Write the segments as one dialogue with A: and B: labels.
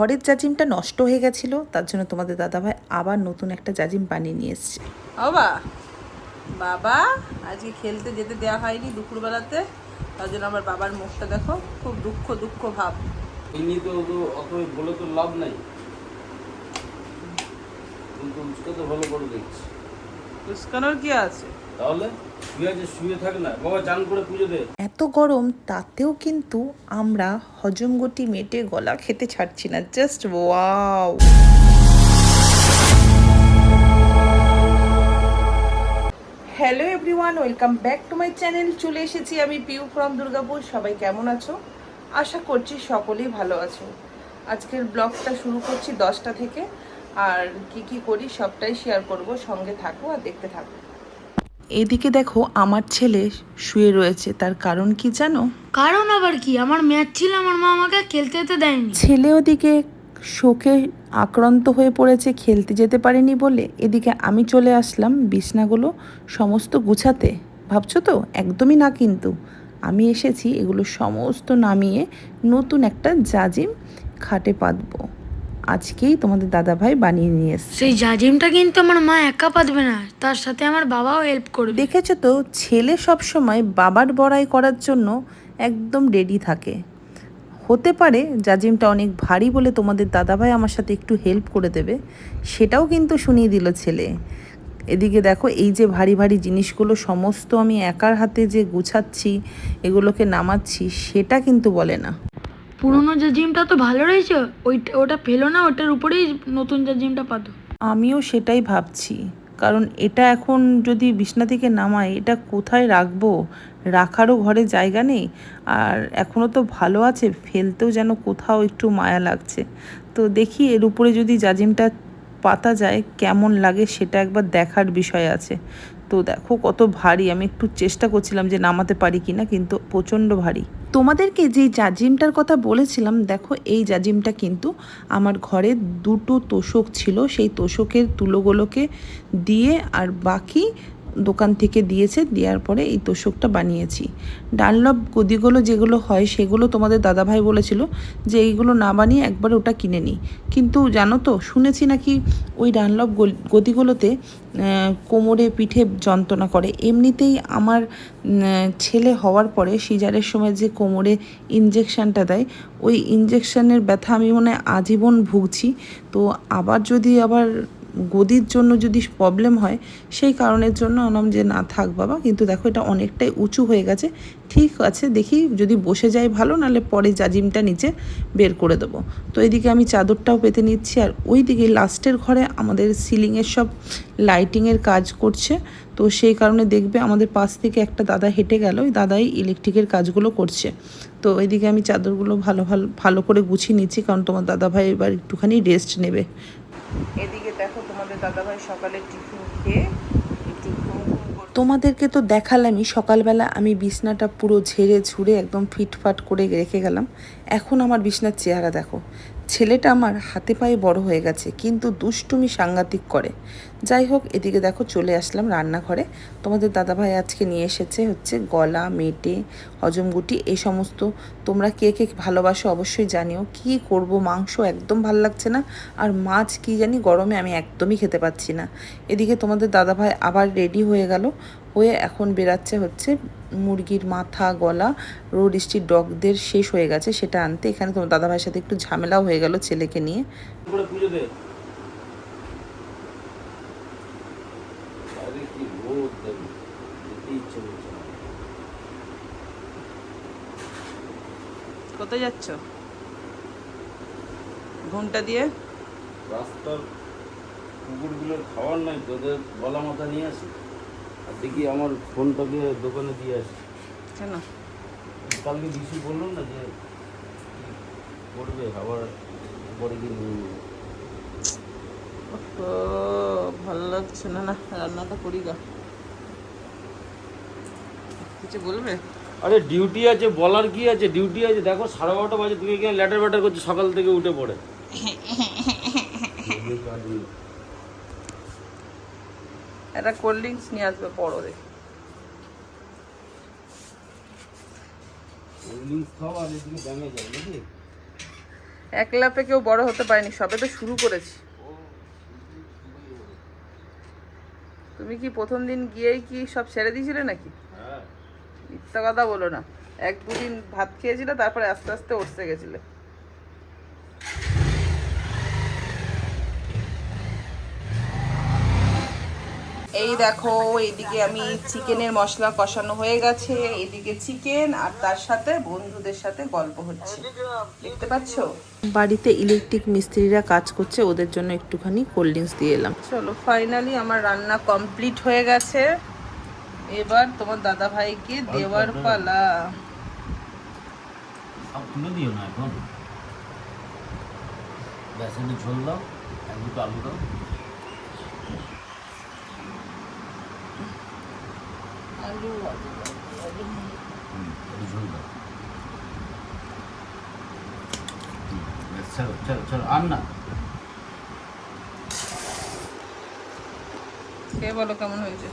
A: ঘরের জাজিমটা নষ্ট হয়ে গেছিল তার জন্য তোমাদের দাদাভাই আবার নতুন একটা জাজিম বানিয়ে নিয়ে এসছে।
B: বাবা বাবা আজকে খেলতে যেতে দেওয়া হয়নি দুপুরবেলাতে তার জন্য আমার বাবার মুখটা দেখো খুব দুঃখ দুঃখ ভাব।
C: ইনি তো অত বলে তো লাভ নাই। কিন্তু তো ভালো করে দেখছি।
B: কি আছে?
C: তাহলে শুয়ে থাক না বাবা চান করে পুজো দে।
A: এত গরম তাতেও কিন্তু আমরা হজমগতি মেটে গলা খেতে ছাড়ছি না just wow hello everyone welcome back to my channel চলে এসেছি আমি পিউ ফ্রম দুর্গাপুর সবাই কেমন আছো? আশা করছি সকলেই ভালো আছো। আজকের ব্লগটা শুরু করছি দশটা থেকে। আর কি কি করি সবটাই শেয়ার করব সঙ্গে থাকো আর দেখতে থাকো। এদিকে দেখো আমার ছেলে শুয়ে রয়েছে তার কারণ কি জানো?
D: কারণ আবার কি? আমার ম্যাচ ছিল আমার মা আমাকে খেলতে যেতে দেয়নি।
A: ছেলে ওদিকে শোকে আক্রান্ত হয়ে পড়েছে খেলতে যেতে পারেনি বলে। এদিকে আমি চলে আসলাম বিছনাগুলো সমস্ত গুছাতে। ভাবছ তো? একদমই না কিন্তু। আমি এসেছি এগুলো সমস্ত নামিয়ে নতুন একটা জাজিম খাটে পাতবো। আজকেই তোমাদের দাদাভাই বানিয়ে নিয়ে এসছে।
D: সেই জাজিমটা কিন্তু আমার মা একা পাতবে না তার সাথে আমার বাবাও হেল্প করবে।
A: দেখেছ তো ছেলে সব সময় বাবার বড়াই করার জন্য একদম রেডি থাকে। হতে পারে জাজিমটা অনেক ভারী বলে তোমাদের দাদাভাই আমার সাথে একটু হেল্প করে দেবে সেটাও কিন্তু শুনিয়ে দিল ছেলে। এদিকে দেখো এই যে ভারী ভারী জিনিসগুলো সমস্ত আমি একার হাতে যে গুছাচ্ছি এগুলোকে নামাচ্ছি সেটা কিন্তু বলে না।
D: পুরোনো জিমটা তো ভালো রয়েছে, ওইটা ওটা ফেলো না, ওটার উপরেই নতুন যে জাজিমটা পাতো।
A: আমিও সেটাই ভাবছি, কারণ এটা এখন যদি বিছনা থেকে নামাই, এটা কোথায় রাখব? রাখারও ঘরে জায়গা নেই, আর এখনও তো ভালো আছে, ফেলতেও যেন কোথাও একটু মায়া লাগছে। তো দেখি এর উপরে যদি জাজিমটা পাতা যায়, কেমন লাগে সেটা একবার দেখার বিষয় আছে। তো দেখো কত ভারী, আমি একটু চেষ্টা করছিলাম যে নামাতে পারি কি না কিন্তু প্রচণ্ড ভারী। তোমাদেরকে যে জাজিমটার কথা বলেছিলাম, দেখো এই জাজিমটা কিন্তু আমার ঘরে দুটো তোষক ছিল। সেই তোষকের তুলোগুলোকে দিয়ে আর বাকি দোকান থেকে দিয়েছে, দেওয়ার পরে এই তোষকটা বানিয়েছি। ডানলভ গদিগুলো যেগুলো হয় সেগুলো তোমাদের দাদাভাই বলেছিল যে এইগুলো না বানিয়ে একবার ওটা কিনে নিই কিন্তু জানো তো, শুনেছি নাকি ওই ডানলভ গল- গদিগুলোতে কোমরে পিঠে যন্ত্রণা করে। এমনিতেই আমার ছেলে হওয়ার পরে সিজারের সময় যে কোমরে ইঞ্জেকশনটা দেয়, ওই ইঞ্জেকশনের ব্যথা আমি মনে আজীবন ভুগছি। তো আবার যদি আবার গদির জন্য যদি প্রবলেম হয়, সেই কারণের জন্য আনলাম যে না থাক বাবা, কিন্তু দেখো এটা অনেকটাই উঁচু হয়ে গেছে। ঠিক আছে, দেখি যদি বসে যায় ভালো, নাহলে পরে জাজিমটা নিচে বের করে দেবো। তো এদিকে আমি চাদরটাও পেতে নিচ্ছি, আর ওই দিকে লাস্টের ঘরে আমাদের সিলিংয়ের সব লাইটিংয়ের কাজ করছে। তো সেই কারণে দেখবে আমাদের পাশ থেকে একটা দাদা হেঁটে গেল, ওই দাদাই ইলেকট্রিকের কাজগুলো করছে। তো ওইদিকে আমি চাদরগুলো ভালো ভালো ভালো করে গুছিয়ে নিচ্ছি, কারণ তোমার দাদাভাই এবার একটুখানি রেস্ট নেবে। এদিকে দেখো, তোমাদের দাদাভাই সকালে টিফিন খেয়ে একটু ঘুম তোমাদেরকে তো দেখালামই, সকালবেলা আমি বিছনাটা পুরো ঝেড়ে ঝুড়ে একদম ফিটফাট করে রেখে গেলাম। এখন আমার বিছনার চেহারা দেখো। ছেলেটা আমার হাতে পায়ে বড় হয়ে গেছে, কিন্তু দুষ্টুমি সাংঘাতিক করে। যাই হোক, এদিকে দেখো চলে আসলাম রান্নাঘরে। তোমাদের দাদাভাই আজকে নিয়ে এসেছে হচ্ছে গলা, মেটে, হজমগুটি, এই সমস্ত। তোমরা কে কে ভালোবাসো অবশ্যই জানিও। কি করব, মাংস একদম ভালো লাগছে না, আর মাছ কি জানি গরমে আমি একদমই খেতে পাচ্ছি না। এদিকে তোমাদের দাদাভাই আবার রেডি হয়ে গেল। হয়ে এখন বেরাচ্ছে হচ্ছে মুরগির মাথা গলা রোড স্ট্রিট ডগদের শেষ হয়ে গেছে সেটা আনতে। এখানে তোমার দাদাভাইয়ের সাথে একটু ঝামেলাও হয়ে গেল ছেলেকে নিয়ে।
B: কোথায় যাচ্ছ? ঘুমটা দিয়ে?
C: রাস্তার কুকুরগুলোর খাবার নাই তোদের গলা মাথা নিয়ে আসি। দেখি আমার ফোনটাকে দোকানে দিয়ে আসি।
B: কেন?
C: কালকে বিশু বলল না যে করবে? আবার পরে গিয়ে
B: ভালো লাগছে না না রান্নাটা করি গা। কিছু বলবে?
C: আরে ডিউটি আছে বলার কি আছে? ডিউটি আছে দেখো সাড়ে বারোটা বাজে তুমি এখানে ল্যাটার ব্যাটার করছ সকাল থেকে উঠে পড়ে।
B: একটা কোল্ড ড্রিঙ্কস নিয়ে আসবে বড় দেখে
C: নাকি?
B: একলাপে কেউ বড় হতে পারেনি সবে তো শুরু করেছি। তুমি কি প্রথম দিন গিয়েই কি সব ছেড়ে দিয়েছিলে নাকি?
C: হ্যাঁ।
B: মিথ্যা কথা বলো না। এক দুদিন ভাত খেয়েছিলে তারপরে আস্তে আস্তে উঠতে গেছিলে। এই দেখো এইদিকে আমি চিকেনের মশলা কষানো হয়ে গেছে এদিকে চিকেন আর তার সাথে বন্ধুদের সাথে গল্প হচ্ছে। দেখতে পাচ্ছো?
A: বাড়িতে ইলেকট্রিক মিস্ত্রিরা কাজ করছে ওদের জন্য একটুখানি কোল্ড ড্রিঙ্কস দিয়ে এলাম।
B: চলো ফাইনালি আমার রান্না কমপ্লিট হয়ে গেছে। এবার তোমার দাদা ভাইকে দেওয়ার পালা।
C: দিও না এখন। ঝোল দাও এক দুটো আলু দাও
B: আলু
C: হুম, একটু ঝোল দাও হুম, ব্যাস চলো চলো চলো আর না
B: খেয়ে বলো কেমন হয়েছে?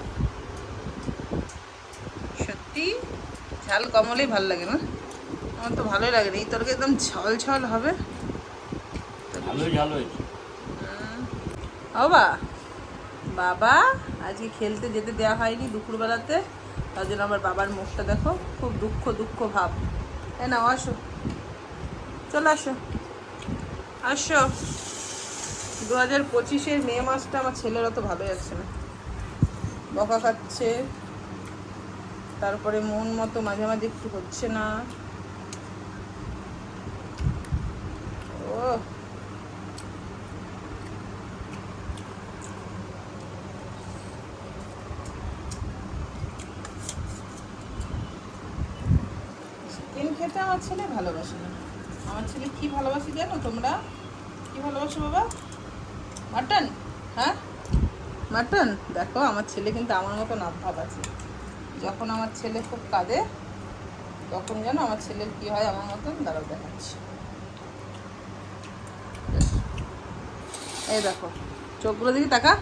B: সত্যি? ঝাল কম হলেই ভালো লাগে না? আমার তো ভালোই লাগে না। এই তরকারি একদম ঝল ঝল হবে বাবা বাবা আজকে খেলতে যেতে দেওয়া হয়নি দুপুরবেলাতে। তার জন্য আমার বাবার মুখটা দেখো, খুব দুঃখ দুঃখ ভাব। এ নাও, আসো। চলে আসো। আসো। দু হাজার পঁচিশের মে মাসটা আমার ছেলের অত ভাবে যাচ্ছে না। বকা খাচ্ছে। তারপরে মন মতো মাঝে মাঝে একটু হচ্ছে না। ও চিকেন খেতে আমার ছেলে ভালোবাসে না। আমার ছেলে কি ভালোবাসে জানো তোমরা? কি ভালোবাসো বাবা? মাটন? হ্যাঁ? মাটন? দেখো, আমার ছেলে কিন্তু আমার মতো ভাব আছে। যখন আমার ছেলে খুব কাঁদে, তখন যেন আমার ছেলের কি হয় আমার মতন দাঁড়াও দেখাচ্ছি। এই দেখো, চোখগুলো দিকে তাকা।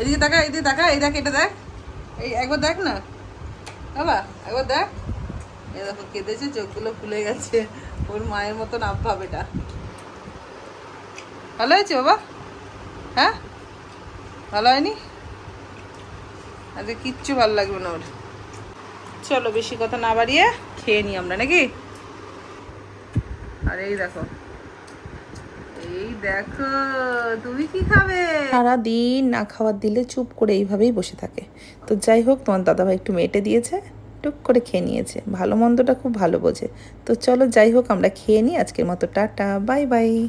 B: এদিকে তাকা এদিকে তাকা, এই দেখ, এটা দেখ। এই একবার দেখ না। বাবা, একবার দেখ। এই দেখো, কেঁদেছে, চোখগুলো ফুলে গেছে। ওর মায়ের মতন আবভাব এটা ভালো হয়েছে বাবা? হ্যাঁ? ভালো হয়নি? আজকে কিচ্ছু ভালো লাগবে না ওর। চলো, বেশি কথা না বাড়িয়ে খেয়ে নিই আমরা, নাকি? আর এই দেখো। এই দেখো, তুমি কি খাবে?
A: সারা দিন না খাবার দিলে চুপ করে এইভাবেই বসে থাকে। তো যাই হোক, তোমার দাদাভাই একটু মেটে দিয়েছে। টুক করে খেয়ে নিয়েছে। ভালো মন্দটা খুব ভালো বোঝে। তো চলো যাই হোক, আমরা খেয়ে নিই। আজকের মতো টাটা, বাই বাই।